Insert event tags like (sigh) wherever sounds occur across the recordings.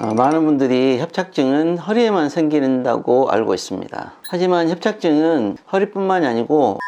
어, 많은 분들이 협착증은 허리에만 생긴다고 알고 있습니다. 하지만 협착증은 허리뿐만이 아니고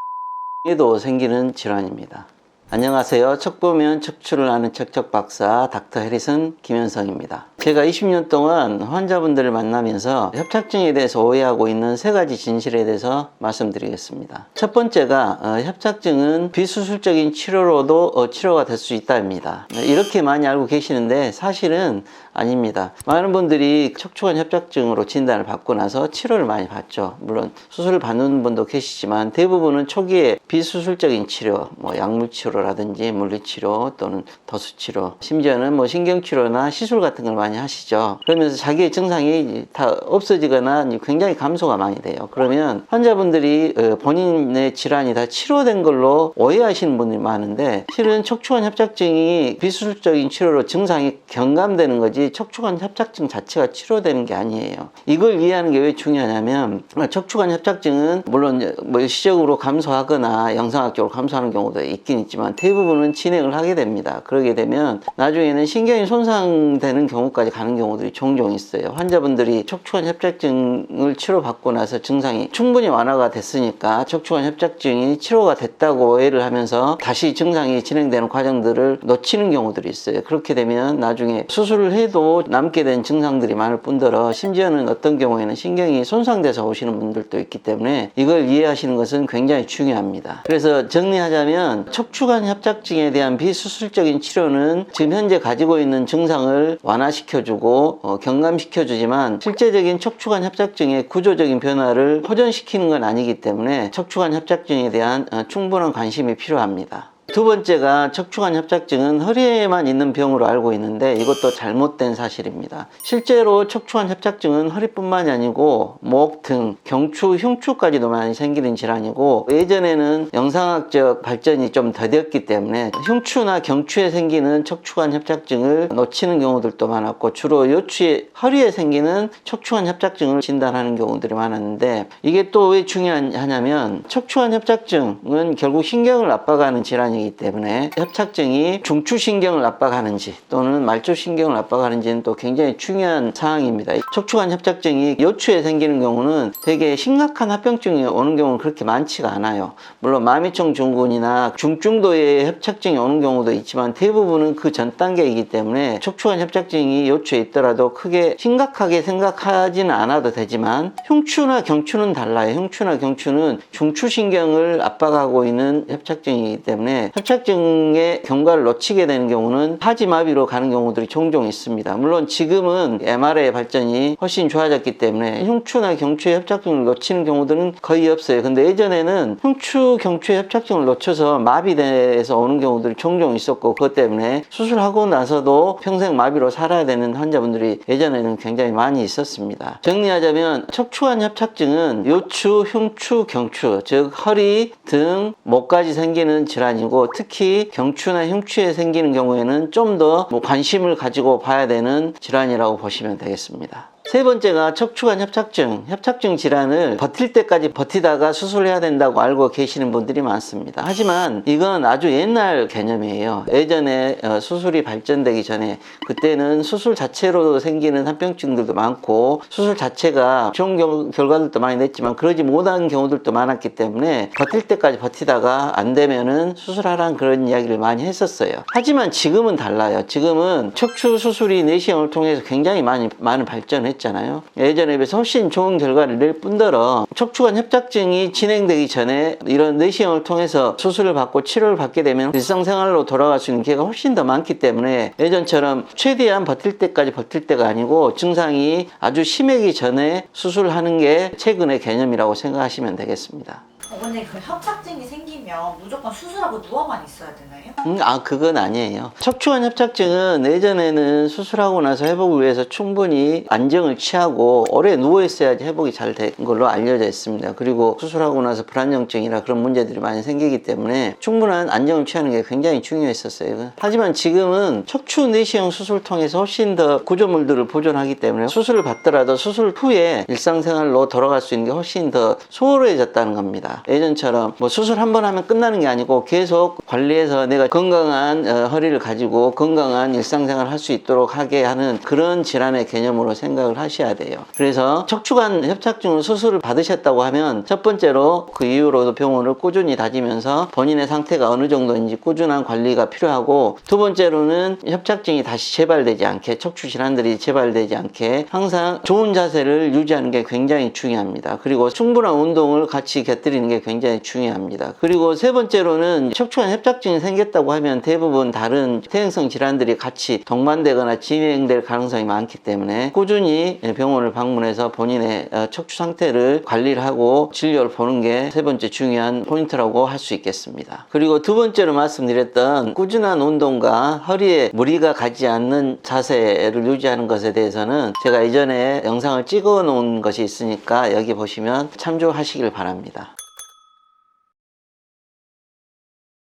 (laughs) 에도 생기는 질환입니다. 안녕하세요. 척 보면 척추를 아는 척척 박사 닥터 해리슨 김현성입니다. 제가 20년 동안 환자분들을 만나면서 협착증에 대해서 오해하고 있는 세 가지 진실에 대해서 말씀드리겠습니다. 첫 번째가 어, 협착증은 비수술적인 치료로도 어, 치료가 될 수 있다입니다. 이렇게 많이 알고 계시는데 사실은 아닙니다. 많은 분들이 척추관 협착증으로 진단을 받고 나서 치료를 많이 받죠. 물론 수술을 받는 분도 계시지만 대부분은 초기에 비수술적인 치료, 뭐 약물 치료 라든지 물리치료 또는 도수치료, 심지어는 뭐 신경치료나 시술 같은 걸 많이 하시죠. 그러면서 자기의 증상이 다 없어지거나 굉장히 감소가 많이 돼요. 그러면 환자분들이 어, 본인의 질환이 다 치료된 걸로 오해하시는 분들이 많은데 실은 척추관 협착증이 비수술적인 치료로 증상이 경감되는 거지 척추관 협착증 자체가 치료되는 게 아니에요. 이걸 이해하는 게 왜 중요하냐면 척추관 협착증은 물론 뭐 일시적으로 감소하거나 영상학적으로 감소하는 경우도 있긴 있지만 대부분은 진행을 하게 됩니다. 그러게 되면 나중에는 신경이 손상되는 경우까지 가는 경우들이 종종 있어요. 환자분들이 척추관 협착증을 치료받고 나서 증상이 충분히 완화가 됐으니까 척추관 협착증이 치료가 됐다고 오해를 하면서 다시 증상이 진행되는 과정들을 놓치는 경우들이 있어요. 그렇게 되면 나중에 수술을 해도 남게 된 증상들이 많을 뿐더러 심지어는 어떤 경우에는 신경이 손상돼서 오시는 분들도 있기 때문에 이걸 이해하시는 것은 굉장히 중요합니다. 그래서 정리하자면 척추관 협착증에 대한 비수술적인 치료는 지금 현재 가지고 있는 증상을 완화시켜주고 어, 경감시켜주지만 실제적인 척추관 협착증의 구조적인 변화를 호전시키는 건 아니기 때문에 척추관 협착증에 대한 어, 충분한 관심이 필요합니다. 두 번째가 척추관 협착증은 허리에만 있는 병으로 알고 있는데 이것도 잘못된 사실입니다. 실제로 척추관 협착증은 허리뿐만이 아니고 목, 등, 경추, 흉추까지도 많이 생기는 질환이고 예전에는 영상학적 발전이 좀 더뎠기 때문에 흉추나 경추에 생기는 척추관 협착증을 놓치는 경우들도 많았고 주로 요추에 허리에 생기는 척추관 협착증을 진단하는 경우들이 많았는데 이게 또 왜 중요하냐면 척추관 협착증은 결국 신경을 압박하는 질환이 이기 때문에 협착증이 중추신경을 압박하는지 또는 말초신경을 압박하는지는 또 굉장히 중요한 사항입니다. 척추관 협착증이 요추에 생기는 경우는 되게 심각한 합병증이 오는 경우는 그렇게 많지가 않아요. 물론 마미총 증후군이나 중증도의 협착증이 오는 경우도 있지만 대부분은 그 전 단계이기 때문에 척추관 협착증이 요추에 있더라도 크게 심각하게 생각하지는 않아도 되지만 흉추나 경추는 달라요. 흉추나 경추는 중추신경을 압박하고 있는 협착증이기 때문에 협착증의 경과를 놓치게 되는 경우는 하지마비로 가는 경우들이 종종 있습니다. 물론 지금은 MR의 발전이 훨씬 좋아졌기 때문에 흉추나 경추의 협착증을 놓치는 경우들은 거의 없어요. 근데 예전에는 흉추, 경추의 협착증을 놓쳐서 마비돼서 오는 경우들이 종종 있었고 그것 때문에 수술하고 나서도 평생 마비로 살아야 되는 환자분들이 예전에는 굉장히 많이 있었습니다. 정리하자면 척추관 협착증은 요추, 흉추, 경추 즉 허리, 등, 목까지 생기는 질환이고 특히 경추나 흉추에 생기는 경우에는 좀더뭐 관심을 가지고 봐야 되는 질환이라고 보시면 되겠습니다. 세 번째가 척추관 협착증, 협착증 질환을 버틸 때까지 버티다가 수술해야 된다고 알고 계시는 분들이 많습니다. 하지만 이건 아주 옛날 개념이에요. 예전에 어, 수술이 발전되기 전에 그때는 수술 자체로 생기는 합병증들도 많고 수술 자체가 좋은 경- 결과들도 많이 냈지만 그러지 못한 경우들도 많았기 때문에 버틸 때까지 버티다가 안 되면은 수술하라는 그런 이야기를 많이 했었어요. 하지만 지금은 달라요. 지금은 척추 수술이 내시경을 통해서 굉장히 많이 많은 발전을 했잖아요. 예전에 비해서 훨씬 좋은 결과를 낼 뿐더러 척추관 협착증이 진행되기 전에 이런 내시경을 통해서 수술을 받고 치료를 받게 되면 일상생활로 돌아갈 수 있는 기회가 훨씬 더 많기 때문에 예전처럼 최대한 버틸 때까지 버틸 때가 아니고 증상이 아주 심하기 전에 수술하는 게 최근의 개념이라고 생각하시면 되겠습니다. 어머니 그 협착증이 생기면 무조건 수술하고 누워만 있어야 되나요? 음, 아, 그건 아니에요. 척추관 협착증은 예전에는 수술하고 나서 회복을 위해서 충분히 안정을 취하고 오래 누워 있어야지 회복이 잘 된 걸로 알려져 있습니다. 그리고 수술하고 나서 불안정증이나 그런 문제들이 많이 생기기 때문에 충분한 안정을 취하는 게 굉장히 중요했었어요. 하지만 지금은 척추 내시경 수술 통해서 훨씬 더 구조물들을 보존하기 때문에 수술을 받더라도 수술 후에 일상생활로 돌아갈 수 있는 게 훨씬 더 수월해졌다는 겁니다. 예전처럼 뭐 수술 한 번 하면 끝나는 게 아니고 계속 관리해서 내가 건강한 어, 허리를 가지고 건강한 일상생활을 할수 있도록 하게 하는 그런 질환의 개념으로 생각을 하셔야 돼요. 그래서 척추관 협착증 수술을 받으셨다고 하면 첫 번째로 그 이후로도 병원을 꾸준히 다니면서 본인의 상태가 어느 정도인지 꾸준한 관리가 필요하고 두 번째로는 협착증이 다시 재발되지 않게 척추 질환들이 재발되지 않게 항상 좋은 자세를 유지하는 게 굉장히 중요합니다. 그리고 충분한 운동을 같이 곁들이는 게 굉장히 중요합니다. 그리고 세 번째로는 척추관 협착증이 생겼다고 하면 대부분 다른 퇴행성 질환들이 같이 동반되거나 진행될 가능성이 많기 때문에 꾸준히 병원을 방문해서 본인의 어, 척추 상태를 관리를 하고 진료를 보는 게 세 번째 중요한 포인트라고 할 수 있겠습니다. 그리고 두 번째로 말씀드렸던 꾸준한 운동과 허리에 무리가 가지 않는 자세를 유지하는 것에 대해서는 제가 이전에 영상을 찍어 놓은 것이 있으니까 여기 보시면 참조하시길 바랍니다.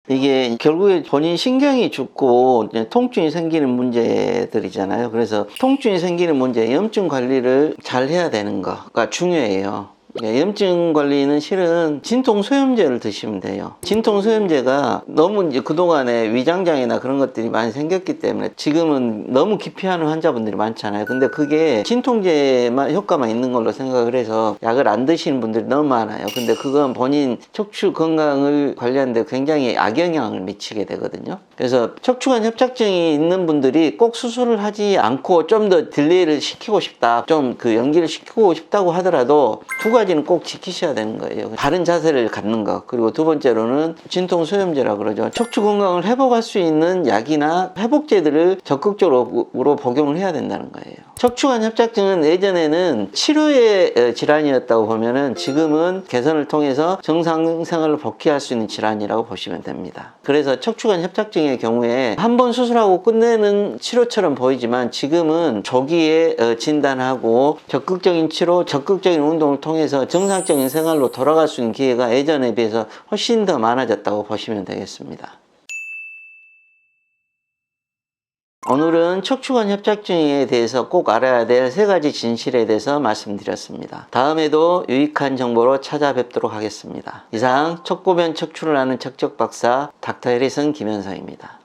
이게 결국에 본인 신경이 죽고 통증이 생기는 문제들이잖아요. 그래서 통증이 생기는 문제, 염증 관리를 잘 해야 되는 거가 중요해요. 예, 염증 관리는 실은 진통 소염제를 드시면 돼요. 진통 소염제가 너무 이제 그동안에 위장장애나 그런 것들이 많이 생겼기 때문에 지금은 너무 기피하는 환자분들이 많잖아요. 근데 그게 진통제만 효과만 있는 걸로 생각을 해서 약을 안 드시는 분들이 너무 많아요. 근데 그건 본인 척추 건강을 관리하는데 굉장히 악영향을 미치게 되거든요. 그래서 척추관 협착증이 있는 분들이 꼭 수술을 하지 않고 좀 더 딜레이를 시키고 싶다. 좀 그 연기를 시키고 싶다고 하더라도 두 가지 는 꼭 지키셔야 되는 거예요. 바른 자세를 갖는 것. 그리고 두 번째로는 진통 소염제라 그러죠. 척추 건강을 회복할 수 있는 약이나 회복제들을 적극적으로 복용을 해야 된다는 거예요. 척추관 협착증은 예전에는 치료의 어, 질환이었다고 보면은 지금은 개선을 통해서 정상 생활을 복귀할 수 있는 질환이라고 보시면 됩니다. 그래서 척추관 협착증의 경우에 한 번 수술하고 끝내는 치료처럼 보이지만 지금은 조기에 어, 진단하고 적극적인 치료, 적극적인 운동을 통해서 정상적인 생활로 돌아갈 수 있는 기회가 예전에 비해서 훨씬 더 많아졌다고 보시면 되겠습니다. 오늘은 척추관 협착증에 대해서 꼭 알아야 될 세 가지 진실에 대해서 말씀드렸습니다. 다음에도 유익한 정보로 찾아뵙도록 하겠습니다. 이상 척고변 척추를 아는 척척 박사 닥터 해리슨 김현성입니다.